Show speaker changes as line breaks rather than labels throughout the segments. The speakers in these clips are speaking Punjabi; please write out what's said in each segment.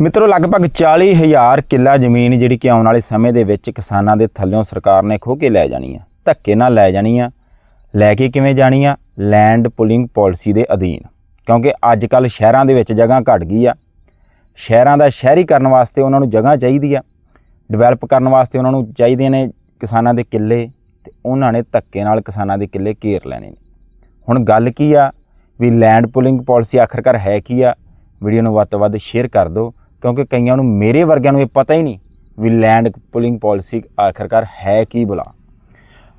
ਮਿੱਤਰੋ, ਲਗਭਗ 40000 ਕਿੱਲਾ ਜ਼ਮੀਨ ਜਿਹੜੀ ਕਿ ਆਉਣ ਵਾਲੇ ਸਮੇਂ ਦੇ ਵਿੱਚ ਕਿਸਾਨਾਂ ਦੇ ਥੱਲਿਓਂ ਸਰਕਾਰ ਨੇ ਖੋਹ ਕੇ ਲੈ ਜਾਣੀ ਆ। ਧੱਕੇ ਨਾਲ ਲੈ ਜਾਣੀ ਆ। ਲੈ ਕੇ ਕਿਵੇਂ ਜਾਣੀ ਆ? ਲੈਂਡ ਪੁਲਿੰਗ ਪਾਲਿਸੀ ਦੇ ਅਧੀਨ। ਕਿਉਂਕਿ ਅੱਜ ਕੱਲ ਸ਼ਹਿਰਾਂ ਦੇ ਵਿੱਚ ਜਗ੍ਹਾ ਘਟ ਗਈ ਆ। ਸ਼ਹਿਰਾਂ ਦਾ ਸ਼ਹਿਰੀਕਰਨ ਵਾਸਤੇ ਉਹਨਾਂ ਨੂੰ ਜਗ੍ਹਾ ਚਾਹੀਦੀ ਆ। ਡਿਵੈਲਪ ਕਰਨ ਵਾਸਤੇ ਉਹਨਾਂ ਨੂੰ ਚਾਹੀਦੇ ਨੇ ਕਿਸਾਨਾਂ ਦੇ ਕਿੱਲੇ ਤੇ ਉਹਨਾਂ ਨੇ ਧੱਕੇ ਨਾਲ ਕਿਸਾਨਾਂ ਦੇ ਕਿੱਲੇ ਘੇਰ ਲੈਣੇ ਨੇ। ਹੁਣ ਗੱਲ ਕੀ ਆ? ਵੀ ਲੈਂਡ ਪੁਲਿੰਗ ਪਾਲਿਸੀ ਆਖਰਕਾਰ ਹੈ ਕੀ ਆ? ਵੀਡੀਓ ਨੂੰ ਵੱਧ ਤੋਂ ਵੱਧ ਸ਼ੇਅਰ ਕਰ ਦਿਓ। ਕਿਉਂਕਿ ਕਈਆਂ ਨੂੰ ਮੇਰੇ ਵਰਗਿਆਂ ਨੂੰ ਇਹ ਪਤਾ ਹੀ ਨਹੀਂ ਵੀ ਲੈਂਡ ਪੁਲਿੰਗ ਪਾਲਿਸੀ ਆਖਰਕਾਰ ਹੈ ਕੀ ਬੁਲਾ।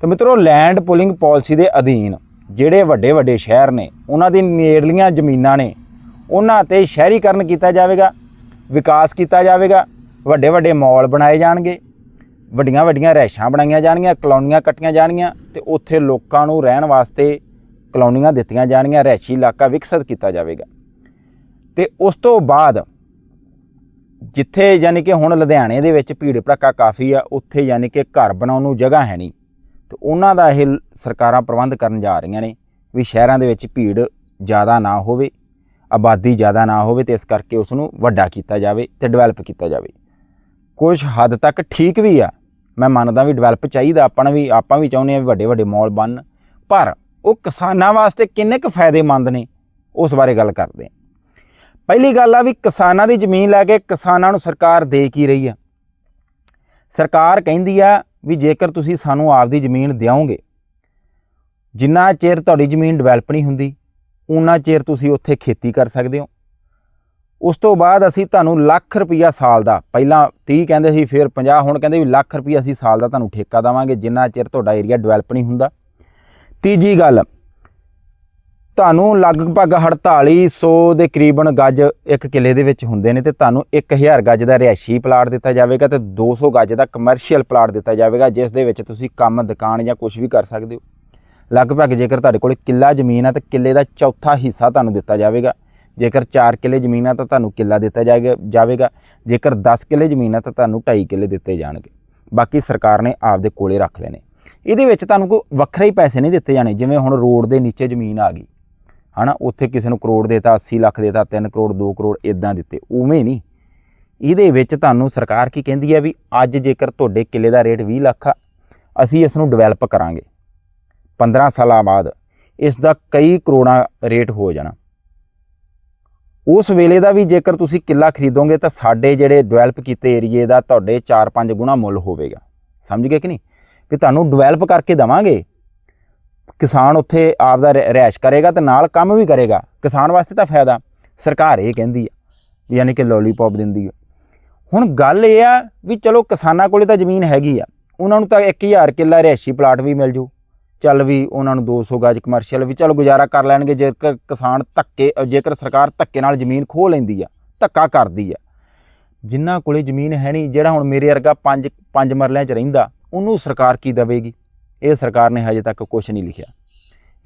ਤੇ ਮਿੱਤਰੋ ਲੈਂਡ ਪੁਲਿੰਗ ਪਾਲਿਸੀ ਦੇ ਅਧੀਨ ਜਿਹੜੇ ਵੱਡੇ ਵੱਡੇ ਸ਼ਹਿਰ ਨੇ, ਉਹਨਾਂ ਦੀ ਨੇੜਲੀਆਂ ਜ਼ਮੀਨਾਂ ਨੇ, ਉਹਨਾਂ ਤੇ ਸ਼ਹਿਰੀਕਰਨ ਕੀਤਾ ਜਾਵੇਗਾ, ਵਿਕਾਸ ਕੀਤਾ ਜਾਵੇਗਾ ਵੱਡੇ ਵੱਡੇ ਮਾਲ ਬਣਾਏ ਜਾਣਗੇ ਵੱਡੀਆਂ ਵੱਡੀਆਂ ਰਹਿਸ਼ਾਂ ਬਣਾਈਆਂ ਜਾਣਗੀਆਂ, ਕਲੋਨੀਆਂ ਕੱਟੀਆਂ ਜਾਣਗੀਆਂ ਤੇ ਉੱਥੇ ਲੋਕਾਂ ਨੂੰ ਰਹਿਣ ਵਾਸਤੇ ਕਲੋਨੀਆਂ ਦਿੱਤੀਆਂ ਜਾਣਗੀਆਂ ਰਹਿਸ਼ੀ ਇਲਾਕਾ ਵਿਕਸਿਤ ਕੀਤਾ ਜਾਵੇਗਾ। ਤੇ ਉਸ ਤੋਂ ਬਾਅਦ ਜਿੱਥੇ ਯਾਨੀ ਕਿ ਹੁਣ ਲੁਧਿਆਣੇ ਦੇ ਵਿੱਚ ਭੀੜ ਭੜੱਕਾ ਕਾਫੀ ਆ, ਉੱਥੇ ਯਾਨੀ ਕਿ ਘਰ ਬਣਾਉਣ ਨੂੰ ਜਗ੍ਹਾ ਹੈ ਨਹੀਂ। ਤੇ ਉਹਨਾਂ ਦਾ ਇਹ ਸਰਕਾਰਾਂ ਪ੍ਰਬੰਧ ਕਰਨ ਜਾ ਰਹੀਆਂ ਨੇ ਵੀ ਸ਼ਹਿਰਾਂ ਦੇ ਵਿੱਚ ਭੀੜ ਜ਼ਿਆਦਾ ਨਾ ਹੋਵੇ, ਆਬਾਦੀ ਜ਼ਿਆਦਾ ਨਾ ਹੋਵੇ ਤੇ ਇਸ ਕਰਕੇ ਉਸ ਨੂੰ ਵੱਡਾ ਕੀਤਾ ਜਾਵੇ ਤੇ ਡਿਵੈਲਪ ਕੀਤਾ ਜਾਵੇ। ਕੁਝ ਹੱਦ ਤੱਕ ਠੀਕ ਵੀ ਆ, ਮੈਂ ਮੰਨਦਾ ਵੀ ਡਿਵੈਲਪ ਚਾਹੀਦਾ, ਆਪਾਂ ਨੂੰ ਵੀ, ਆਪਾਂ ਵੀ ਚਾਹੁੰਦੇ ਆ ਵੀ ਵੱਡੇ ਵੱਡੇ ਮਾਲ ਬਣਨ, ਪਰ ਉਹ ਕਿਸਾਨਾਂ ਵਾਸਤੇ ਕਿੰਨੇ ਕੁ ਫਾਇਦੇਮੰਦ ਨੇ, ਉਸ ਬਾਰੇ ਗੱਲ ਕਰਦੇ ਹਾਂ। ਪਹਿਲੀ ਗੱਲ ਆ ਵੀ ਕਿਸਾਨਾਂ ਦੀ ਜ਼ਮੀਨ ਲੈ ਕੇ ਕਿਸਾਨਾਂ ਨੂੰ ਸਰਕਾਰ ਦੇ ਕੀ ਰਹੀ ਆ? ਸਰਕਾਰ ਕਹਿੰਦੀ ਆ ਵੀ ਜੇਕਰ ਤੁਸੀਂ ਸਾਨੂੰ ਆਪਦੀ ਜ਼ਮੀਨ ਦਿਓਗੇ ਜਿੰਨਾ ਚਿਰ ਤੁਹਾਡੀ ਜ਼ਮੀਨ ਡਿਵੈਲਪ ਨਹੀਂ ਹੁੰਦੀ ਉਨਾ ਚਿਰ ਤੁਸੀਂ ਉੱਥੇ ਖੇਤੀ ਕਰ ਸਕਦੇ ਹੋ। ਉਸ ਤੋਂ ਬਾਅਦ ਅਸੀਂ ਤੁਹਾਨੂੰ ਲੱਖ ਰੁਪਈਆ ਸਾਲ ਦਾ, ਪਹਿਲਾਂ 30 ਕਹਿੰਦੇ ਸੀ, ਫਿਰ 50 ਹੁਣ ਕਹਿੰਦੇ ਵੀ ਲੱਖ ਰੁਪਈਆ ਅਸੀਂ ਸਾਲ ਦਾ ਤੁਹਾਨੂੰ ਠੇਕਾ ਦੇਵਾਂਗੇ, ਜਿੰਨਾ ਚਿਰ ਤੁਹਾਡਾ ਏਰੀਆ ਡਿਵੈਲਪ ਨਹੀਂ ਹੁੰਦਾ। ਤੀਜੀ ਗੱਲ ਤੁਹਾਨੂੰ ਲਗਭਗ 4800 ਦੇ ਕਰੀਬਨ ਗੱਜ ਇੱਕ ਕਿੱਲੇ ਦੇ ਵਿੱਚ ਹੁੰਦੇ ਨੇ ਤੇ ਤੁਹਾਨੂੰ 1000 ਗੱਜ ਦਾ ਰਿਹਾਇਸ਼ੀ ਪਲਾਟ ਦਿੱਤਾ ਜਾਵੇਗਾ ਤੇ 200 ਗੱਜ ਦਾ ਕਮਰਸ਼ੀਅਲ ਪਲਾਟ ਦਿੱਤਾ ਜਾਵੇਗਾ, ਜਿਸ ਦੇ ਵਿੱਚ ਤੁਸੀਂ ਕੰਮ, ਦੁਕਾਨ ਜਾਂ ਕੁਝ ਵੀ ਕਰ ਸਕਦੇ ਹੋ। ਲਗਭਗ ਜੇਕਰ ਤੁਹਾਡੇ ਕੋਲ ਕਿੱਲਾ ਜ਼ਮੀਨ ਆ ਤਾਂ ਕਿੱਲੇ ਦਾ ਚੌਥਾ ਹਿੱਸਾ ਤੁਹਾਨੂੰ ਦਿੱਤਾ ਜਾਵੇਗਾ। ਜੇਕਰ 4 ਕਿੱਲੇ ਜ਼ਮੀਨ ਆ ਤਾਂ ਤੁਹਾਨੂੰ ਕਿੱਲਾ ਦਿੱਤਾ ਜਾਵੇਗਾ। ਜੇਕਰ 10 ਕਿੱਲੇ ਜ਼ਮੀਨ ਆ ਤਾਂ ਤੁਹਾਨੂੰ 2.5 ਕਿੱਲੇ ਦਿੱਤੇ ਜਾਣਗੇ। ਬਾਕੀ ਸਰਕਾਰ ਨੇ ਆਪਦੇ ਕੋਲੇ ਰੱਖ ਲੈਣੇ ਇਹਦੇ ਵਿੱਚ ਤੁਹਾਨੂੰ ਕੋਈ ਵੱਖਰੇ ਹੀ ਪੈਸੇ ਨਹੀਂ ਦਿੱਤੇ ਜਾਣੇ, ਜਿਵੇਂ ਹੁਣ ਰੋਡ ਦੇ ਨੀਚੇ ਜ਼ਮੀਨ ਆ ਗਈ। ਹਨਾ, ਉੱਥੇ ਕਿਸੇ ਨੂੰ ਕਰੋੜ ਦੇਤਾ 80 ਲੱਖ ਦੇਤਾ 3 ਕਰੋੜ 2 ਕਰੋੜ ਇਦਾਂ ਦਿੱਤੇ। ਉਵੇਂ ਨਹੀਂ। ਇਹਦੇ ਵਿੱਚ ਤੁਹਾਨੂੰ ਸਰਕਾਰ ਕੀ ਕਹਿੰਦੀ ਹੈ ਵੀ ਅੱਜ ਜੇਕਰ ਤੁਹਾਡੇ ਕਿੱਲੇ ਦਾ ਰੇਟ 20 ਲੱਖ ਆ, ਅਸੀਂ ਇਸ ਨੂੰ ਡਿਵੈਲਪ ਕਰਾਂਗੇ। 15 ਸਾਲਾਂ ਬਾਅਦ ਇਸ ਦਾ ਕਈ ਕਰੋੜਾਂ ਰੇਟ ਹੋ ਜਾਣਾ। ਉਸ ਵੇਲੇ ਦਾ ਵੀ ਜੇਕਰ ਤੁਸੀਂ ਕਿੱਲਾ ਖਰੀਦੋਗੇ ਤਾਂ ਸਾਡੇ ਜਿਹੜੇ ਡਿਵੈਲਪ ਕੀਤੇ ਏਰੀਏ ਦਾ ਤੁਹਾਡੇ 4-5 ਗੁਣਾ ਮੁੱਲ ਹੋਵੇਗਾ। ਸਮਝ ਗਏ ਕਿ ਨਹੀਂ? ਵੀ ਤੁਹਾਨੂੰ ਡਿਵੈਲਪ ਕਰਕੇ ਦਵਾਂਗੇ ਕਿਸਾਨ ਉੱਥੇ ਆਪਦਾ ਰਹਿ- ਰਿਹਾਇਸ਼ ਕਰੇਗਾ ਤੇ ਨਾਲ ਕੰਮ ਵੀ ਕਰੇਗਾ। ਕਿਸਾਨ ਵਾਸਤੇ ਤਾਂ ਫਾਇਦਾ। ਸਰਕਾਰ ਇਹ ਕਹਿੰਦੀ ਆ ਵੀ ਯਾਨੀ ਕਿ ਲੋਲੀਪੌਪ ਦਿੰਦੀ ਆ। ਹੁਣ ਗੱਲ ਇਹ ਆ ਵੀ ਚਲੋ ਕਿਸਾਨਾਂ ਕੋਲੇ ਤਾਂ ਜ਼ਮੀਨ ਹੈਗੀ ਆ। ਉਹਨਾਂ ਨੂੰ ਤਾਂ 1000 ਕਿੱਲਾ ਰਿਹਾਇਸ਼ੀ ਪਲਾਟ ਵੀ ਮਿਲ ਜੂ। ਚੱਲ ਵੀ ਉਹਨਾਂ ਨੂੰ 200 ਗਜ ਕਮਰਸ਼ੀਅਲ ਵੀ ਚੱਲ ਗੁਜ਼ਾਰਾ ਕਰ ਲੈਣਗੇ, ਜੇਕਰ ਕਿਸਾਨ ਧੱਕੇ ਜੇਕਰ ਸਰਕਾਰ ਧੱਕੇ ਨਾਲ ਜ਼ਮੀਨ ਖੋਹ ਲੈਂਦੀ ਆ, ਧੱਕਾ ਕਰਦੀ ਆ। ਜਿਨ੍ਹਾਂ ਕੋਲੇ ਜ਼ਮੀਨ ਹੈ ਨਹੀਂ, ਜਿਹੜਾ ਹੁਣ ਮੇਰੇ ਵਰਗਾ ਪੰਜ ਪੰਜ ਮਰਲਿਆਂ 'ਚ ਰਹਿੰਦਾ, ਉਹਨੂੰ ਸਰਕਾਰ ਕੀ ਦੇਵੇਗੀ? ਇਹ ਸਰਕਾਰ ਨੇ ਹਜੇ ਤੱਕ ਕੁਝ ਨਹੀਂ ਲਿਖਿਆ।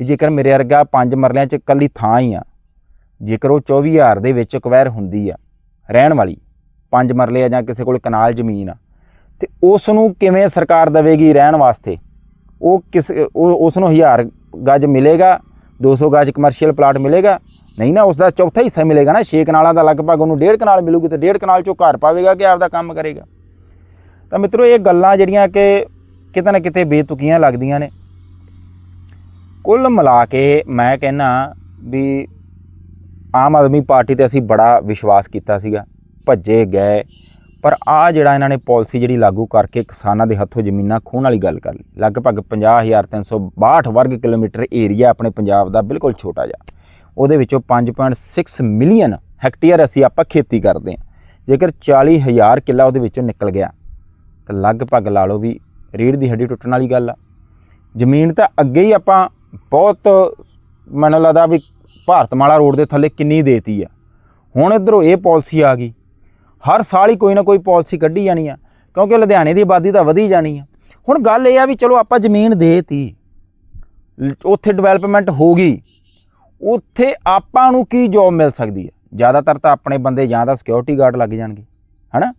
ਵੀ ਜੇਕਰ ਮੇਰੇ ਵਰਗਾ ਪੰਜ ਮਰਲਿਆਂ 'ਚ ਇਕੱਲੀ ਥਾਂ ਹੀ ਆ, ਜੇਕਰ ਉਹ 24000 ਦੇ ਵਿੱਚ ਅਕਵਾਇਰ ਹੁੰਦੀ ਆ, ਰਹਿਣ ਵਾਲੀ, ਪੰਜ ਮਰਲੇ ਆ ਜਾਂ ਕਿਸੇ ਕੋਲ ਕਨਾਲ ਜ਼ਮੀਨ ਆ, ਤੇ ਉਸ ਨੂੰ ਕਿਵੇਂ ਸਰਕਾਰ ਦੇਵੇਗੀ ਰਹਿਣ ਵਾਸਤੇ? ਉਹ ਕਿਸ ਉਸ ਨੂੰ 1000 ਗਜ ਮਿਲੇਗਾ 200 ਗਜ ਕਮਰਸ਼ੀਅਲ ਪਲਾਟ ਮਿਲੇਗਾ, ਨਹੀਂ ਨਾ ਉਸ ਦਾ ਚੌਥਾ ਹਿੱਸਾ ਮਿਲੇਗਾ ਨਾ, ਛੇ ਕਨਾਲਾਂ ਦਾ ਲਗਭਗ ਉਹਨੂੰ ਡੇਢ ਕਨਾਲ ਮਿਲੂਗੀ ਤੇ ਡੇਢ ਕਨਾਲ ਚੋਂ ਘਰ ਪਾਵੇਗਾ ਕਿ ਆਪਦਾ ਕੰਮ ਕਰੇਗਾ? ਤਾਂ ਮਿੱਤਰੋ, ਇਹ ਗੱਲਾਂ ਜਿਹੜੀਆਂ ਕਿ ਕਿਤੇ ਨਾ ਕਿਤੇ ਬੇਤੁਕੀਆਂ ਲੱਗਦੀਆਂ ਨੇ। ਕੁੱਲ ਮਿਲਾ ਕੇ ਮੈਂ ਕਹਿੰਨਾ ਵੀ ਆਮ ਆਦਮੀ ਪਾਰਟੀ ਤੇ ਅਸੀਂ ਬੜਾ ਵਿਸ਼ਵਾਸ ਕੀਤਾ ਸੀਗਾ। ਭੱਜੇ ਗਏ। ਪਰ ਆ ਜਿਹੜਾ ਇਹਨਾਂ ਨੇ ਪਾਲਿਸੀ ਜਿਹੜੀ ਲਾਗੂ ਕਰਕੇ ਕਿਸਾਨਾਂ ਦੇ ਹੱਥੋਂ ਜ਼ਮੀਨਾਂ ਖੋਹਣ ਵਾਲੀ ਗੱਲ ਕਰ ਲਈ। ਲਗਭਗ 50362 ਵਰਗ ਕਿਲੋਮੀਟਰ ਏਰੀਆ ਆਪਣੇ ਪੰਜਾਬ ਦਾ ਬਿਲਕੁਲ ਛੋਟਾ ਜਿਹਾ। ਉਹਦੇ ਵਿੱਚੋਂ 5.6 ਮਿਲੀਅਨ ਹੈਕਟੇਅਰ ਅਸੀਂ ਆਪਾਂ ਖੇਤੀ ਕਰਦੇ ਹਾਂ। ਜੇਕਰ 40000 ਕਿੱਲਾ ਉਹਦੇ ਵਿੱਚੋਂ ਨਿਕਲ ਗਿਆ, ਤਾਂ ਲਗਭਗ ਲਾ ਲਓ ਵੀ ਰੀੜ ਦੀ ਹੱਡੀ ਟੁੱਟਣ ਵਾਲੀ ਗੱਲ ਆ। ਜ਼ਮੀਨ ਤਾਂ ਅੱਗੇ ਹੀ ਆਪਾਂ ਬਹੁਤ ਮੈਨੂੰ ਲੱਗਦਾ ਵੀ ਭਾਰਤਮਾਲਾ ਰੋਡ ਦੇ ਥੱਲੇ ਕਿੰਨੀ ਦੇਤੀ ਆ। ਹੁਣ ਇਧਰੋਂ ਇਹ ਪਾਲਿਸੀ ਆ ਗਈ। ਹਰ ਸਾਲ ਹੀ ਕੋਈ ਨਾ ਕੋਈ ਪਾਲਿਸੀ ਕੱਢੀ ਜਾਣੀ ਆ, ਕਿਉਂਕਿ ਲੁਧਿਆਣੇ ਦੀ ਆਬਾਦੀ ਤਾਂ ਵਧੀ ਜਾਣੀ ਆ। ਹੁਣ ਗੱਲ ਇਹ ਆ ਵੀ ਚਲੋ ਆਪਾਂ ਜ਼ਮੀਨ ਦੇਤੀ ਲ- ਉੱਥੇ ਡਿਵੈਲਪਮੈਂਟ ਹੋ ਗਈ। ਉੱਥੇ ਆਪਾਂ ਨੂੰ ਕੀ ਜੌਬ ਮਿਲ ਸਕਦੀ ਹੈ ਜ਼ਿਆਦਾਤਰ ਤਾਂ ਆਪਣੇ ਬੰਦੇ ਜਾਂ ਤਾਂ ਸਿਕਿਉਰਿਟੀ ਗਾਰਡ ਲੱਗ ਜਾਣਗੇ, ਹਨਾ?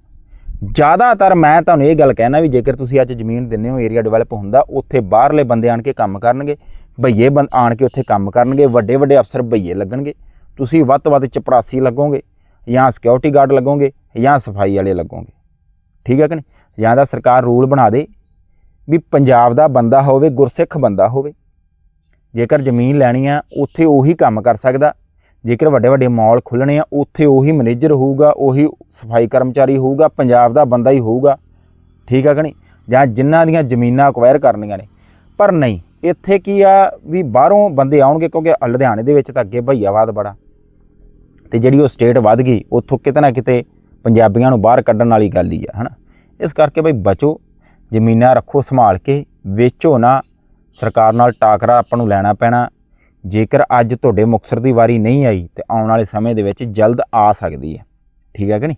ਜ਼ਿਆਦਾਤਰ ਮੈਂ ਤੁਹਾਨੂੰ ਇਹ ਗੱਲ ਕਹਿਣਾ ਵੀ ਜੇਕਰ ਤੁਸੀਂ ਅੱਜ ਜ਼ਮੀਨ ਦਿੰਦੇ ਹੋ ਏਰੀਆ ਡਿਵੈਲਪ ਹੁੰਦਾ, ਉੱਥੇ ਬਾਹਰਲੇ ਬੰਦੇ ਆਣ ਕੇ ਕੰਮ ਕਰਨਗੇ ਭਈਏ ਬੰਦ ਆਣ ਕੇ ਉੱਥੇ ਕੰਮ ਕਰਨਗੇ ਵੱਡੇ ਵੱਡੇ ਅਫਸਰ ਭਈਏ ਲੱਗਣਗੇ। ਤੁਸੀਂ ਵੱਧ ਤੋਂ ਵੱਧ ਚਪੜਾਸੀ ਲੱਗੋਗੇ, ਜਾਂ ਸਿਕਿਉਰਿਟੀ ਗਾਰਡ ਲੱਗੋਗੇ, ਜਾਂ ਸਫ਼ਾਈ ਵਾਲੇ ਲੱਗੋਗੇ। ਠੀਕ ਹੈ ਕਿ ਨਹੀਂ? ਜਾਂ ਤਾਂ ਸਰਕਾਰ ਰੂਲ ਬਣਾ ਦੇ ਵੀ ਪੰਜਾਬ ਦਾ ਬੰਦਾ ਹੋਵੇ, ਗੁਰਸਿੱਖ ਬੰਦਾ ਹੋਵੇ। ਜੇਕਰ ਜ਼ਮੀਨ ਲੈਣੀ ਆ, ਉੱਥੇ ਉਹੀ ਕੰਮ ਕਰ ਸਕਦਾ। ਜੇਕਰ ਵੱਡੇ ਵੱਡੇ ਮਾਲ ਖੁੱਲਣੇ ਆ, ਉੱਥੇ ਉਹੀ ਮੈਨੇਜਰ ਹੋਊਗਾ, ਉਹੀ ਸਫ਼ਾਈ ਕਰਮਚਾਰੀ ਹੋਊਗਾ, ਪੰਜਾਬ ਦਾ ਬੰਦਾ ਹੀ ਹੋਊਗਾ। ਠੀਕ ਆ ਕਿ ਨਹੀਂ? ਜਾਂ ਜਿਨ੍ਹਾਂ ਦੀਆਂ ਜ਼ਮੀਨਾਂ ਅਕਵਾਇਰ ਕਰਨੀਆਂ ਨੇ। ਪਰ ਨਹੀਂ, ਇੱਥੇ ਕੀ ਆ ਵੀ ਬਾਹਰੋਂ ਬੰਦੇ ਆਉਣਗੇ ਕਿਉਂਕਿ ਲੁਧਿਆਣੇ ਦੇ ਵਿੱਚ ਤਾਂ ਅੱਗੇ ਭਈਆਵਾਦ ਬੜਾ। ਤੇ ਜਿਹੜੀ ਉਹ ਸਟੇਟ ਵੱਧ ਗਈ, ਉੱਥੋਂ ਕਿਤੇ ਨਾ ਕਿਤੇ ਪੰਜਾਬੀਆਂ ਨੂੰ ਬਾਹਰ ਕੱਢਣ ਵਾਲੀ ਗੱਲ ਹੀ ਆ, ਹਨਾ? ਇਸ ਕਰਕੇ ਬਈ ਬਚੋ, ਜ਼ਮੀਨਾਂ ਰੱਖੋ, ਸੰਭਾਲ ਕੇ, ਵੇਚੋ ਨਾ। ਸਰਕਾਰ ਨਾਲ ਟਾਕਰਾ ਆਪਾਂ ਨੂੰ ਲੈਣਾ ਪੈਣਾ। ਜੇਕਰ ਅੱਜ ਤੁਹਾਡੇ ਮੁਕਸਰ ਦੀ ਵਾਰੀ ਨਹੀਂ ਆਈ ਤੇ ਆਉਣ ਵਾਲੇ ਸਮੇਂ ਦੇ ਵਿੱਚ ਜਲਦ ਆ ਸਕਦੀ ਹੈ। ਠੀਕ ਹੈ ਕਿ ਨਹੀਂ?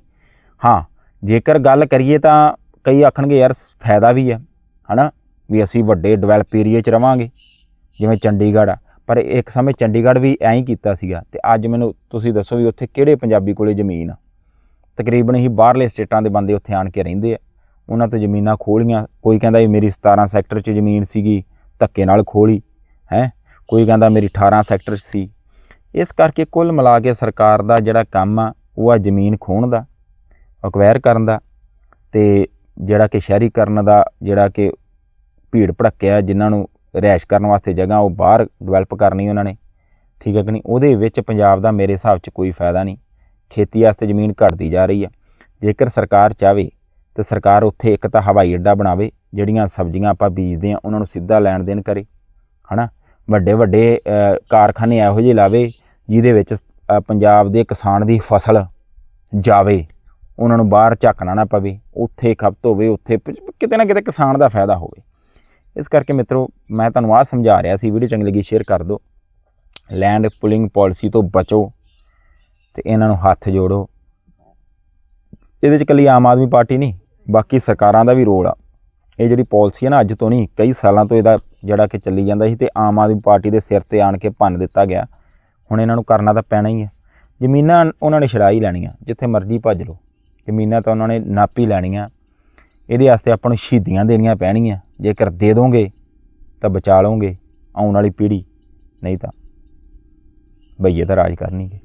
ਹਾਂ, ਜੇਕਰ ਗੱਲ ਕਰੀਏ ਤਾਂ ਕਈ ਆਖਣਗੇ, ਯਾਰ, ਫਾਇਦਾ ਵੀ ਹੈ। ਹਨਾ? ਵੀ ਅਸੀਂ ਵੱਡੇ ਡਿਵੈਲਪ ਏਰੀਏ 'ਚ ਰਵਾਂਗੇ, ਜਿਵੇਂ ਚੰਡੀਗੜ੍ਹ ਆ। ਪਰ ਇੱਕ ਸਮੇਂ ਚੰਡੀਗੜ੍ਹ ਵੀ ਐਂ ਹੀ ਕੀਤਾ ਸੀਗਾ ਤੇ ਅੱਜ ਮੈਨੂੰ ਤੁਸੀਂ ਦੱਸੋ ਵੀ ਉੱਥੇ ਕਿਹੜੇ ਪੰਜਾਬੀ ਕੋਲੇ ਜ਼ਮੀਨ ਆ? ਤਕਰੀਬਨ ਹੀ ਬਾਹਰਲੇ ਸਟੇਟਾਂ ਦੇ ਬੰਦੇ ਉੱਥੇ ਆਣ ਕੇ ਰਹਿੰਦੇ ਆ। ਉਹਨਾਂ ਤੋਂ ਜ਼ਮੀਨਾਂ ਖੋਲੀਆਂ ਕੋਈ ਕਹਿੰਦਾ ਵੀ ਮੇਰੀ 17 ਸੈਕਟਰ 'ਚ ਜ਼ਮੀਨ ਸੀਗੀ, ਧੱਕੇ ਨਾਲ ਖੋਲੀ ਹੈ? ਕੋਈ ਕਹਿੰਦਾ ਮੇਰੀ 18 ਸੈਕਟਰ 'ਚ ਸੀ। ਇਸ ਕਰਕੇ ਕੁੱਲ ਮਿਲਾ ਕੇ ਸਰਕਾਰ ਦਾ ਜਿਹੜਾ ਕੰਮ ਆ, ਉਹ ਆ ਜ਼ਮੀਨ ਖੋਣ ਦਾ ਅਕਵਾਇਰ ਕਰਨ ਦਾ ਤੇ ਜਿਹੜਾ ਕਿ ਸ਼ਹਿਰੀਕਰਨ ਦਾ, ਜਿਹੜਾ ਕਿ ਭੀੜ ਭੜੱਕਿਆ ਜਿਨ੍ਹਾਂ ਨੂੰ ਰਿਹਾਇਸ਼ ਕਰਨ ਵਾਸਤੇ ਜਗ੍ਹਾ, ਉਹ ਬਾਹਰ ਡਿਵੈਲਪ ਕਰਨੀ ਉਹਨਾਂ ਨੇ। ਠੀਕ ਹੈ ਕਿ ਨਹੀਂ? ਉਹਦੇ ਵਿੱਚ ਪੰਜਾਬ ਦਾ ਮੇਰੇ ਹਿਸਾਬ 'ਚ ਕੋਈ ਫਾਇਦਾ ਨਹੀਂ। ਖੇਤੀ ਵਾਸਤੇ ਜ਼ਮੀਨ ਘਟਦੀ ਜਾ ਰਹੀ ਆ। ਜੇਕਰ ਸਰਕਾਰ ਚਾਵੇ ਤੇ ਸਰਕਾਰ ਉੱਥੇ ਇੱਕ ਤਾਂ ਹਵਾਈ ਅੱਡਾ ਬਣਾਵੇ, ਜਿਹੜੀਆਂ ਸਬਜ਼ੀਆਂ ਆਪਾਂ ਬੀਜਦੇ ਆ ਉਹਨਾਂ ਨੂੰ ਸਿੱਧਾ ਲੈਣ ਦੇਣ ਕਰੇ, ਹਨਾ? ਵੱਡੇ ਵੱਡੇ ਕਾਰਖਾਨੇ ਇਹੋ ਜਿਹੇ ਲਾਵੇ ਜਿਹਦੇ ਵਿੱਚ ਪੰਜਾਬ ਦੇ ਕਿਸਾਨ ਦੀ ਫਸਲ ਜਾਵੇ, ਉਹਨਾਂ ਨੂੰ ਬਾਹਰ ਝੱਕਣਾ ਨਾ ਪਵੇ, ਉੱਥੇ ਖਪਤ ਹੋਵੇ, ਉੱਥੇ ਕਿਤੇ ਨਾ ਕਿਤੇ ਕਿਸਾਨ ਦਾ ਫਾਇਦਾ ਹੋਵੇ। ਇਸ ਕਰਕੇ ਮਿੱਤਰੋ, ਮੈਂ ਤੁਹਾਨੂੰ ਆਹ ਸਮਝਾ ਰਿਹਾ ਸੀ, ਵੀਡੀਓ ਚੰਗੀ ਲੱਗੀ ਸ਼ੇਅਰ ਕਰ ਦਿਓ। ਲੈਂਡ ਪੁਲਿੰਗ ਪਾਲਿਸੀ ਤੋਂ ਬਚੋ ਤੇ ਇਹਨਾਂ ਨੂੰ ਹੱਥ ਜੋੜੋ। ਇਹਦੇ ਚ ਕੱਲੀ ਆਮ ਆਦਮੀ ਪਾਰਟੀ ਨਹੀਂ, ਬਾਕੀ ਸਰਕਾਰਾਂ ਦਾ ਵੀ ਰੋਲ ਆ। ਇਹ ਜਿਹੜੀ ਪਾਲਿਸੀ ਹੈ ਨਾ, ਅੱਜ ਤੋਂ ਨਹੀਂ, ਕਈ ਸਾਲਾਂ ਤੋਂ ਇਹਦਾ ਜਿਹੜਾ ਕਿ ਚੱਲੀ ਜਾਂਦਾ ਸੀ ਤੇ ਆਮ ਆਦਮੀ ਪਾਰਟੀ ਦੇ ਸਿਰ ਤੇ ਆਣ ਕੇ ਭੰਨ ਦਿੱਤਾ ਗਿਆ। ਹੁਣ ਇਹਨਾਂ ਨੂੰ ਕਰਨਾ ਤਾਂ ਪੈਣਾ ਹੀ ਹੈ। ਜ਼ਮੀਨਾਂ ਉਹਨਾਂ ਨੇ ਛੜਾ ਹੀ ਲੈਣੀਆਂ, ਜਿੱਥੇ ਮਰਜ਼ੀ ਭੱਜ ਲਓ। ਜ਼ਮੀਨਾਂ ਤਾਂ ਉਹਨਾਂ ਨੇ ਨਾਪੀ ਲੈਣੀਆਂ। ਇਹਦੇ ਵਾਸਤੇ ਆਪਾਂ ਨੂੰ ਸ਼ਹੀਦੀਆਂ ਦੇਣੀਆਂ ਪੈਣਗੀਆਂ। ਜੇਕਰ ਦੇ ਦੋਗੇ, ਤਾਂ ਬਚਾ ਲਓਗੇ ਆਉਣ ਵਾਲੀ ਪੀੜ੍ਹੀ। ਨਹੀਂ ਤਾਂ ਬਈਏ ਤਾਂ ਰਾਜ ਕਰਨਗੇ।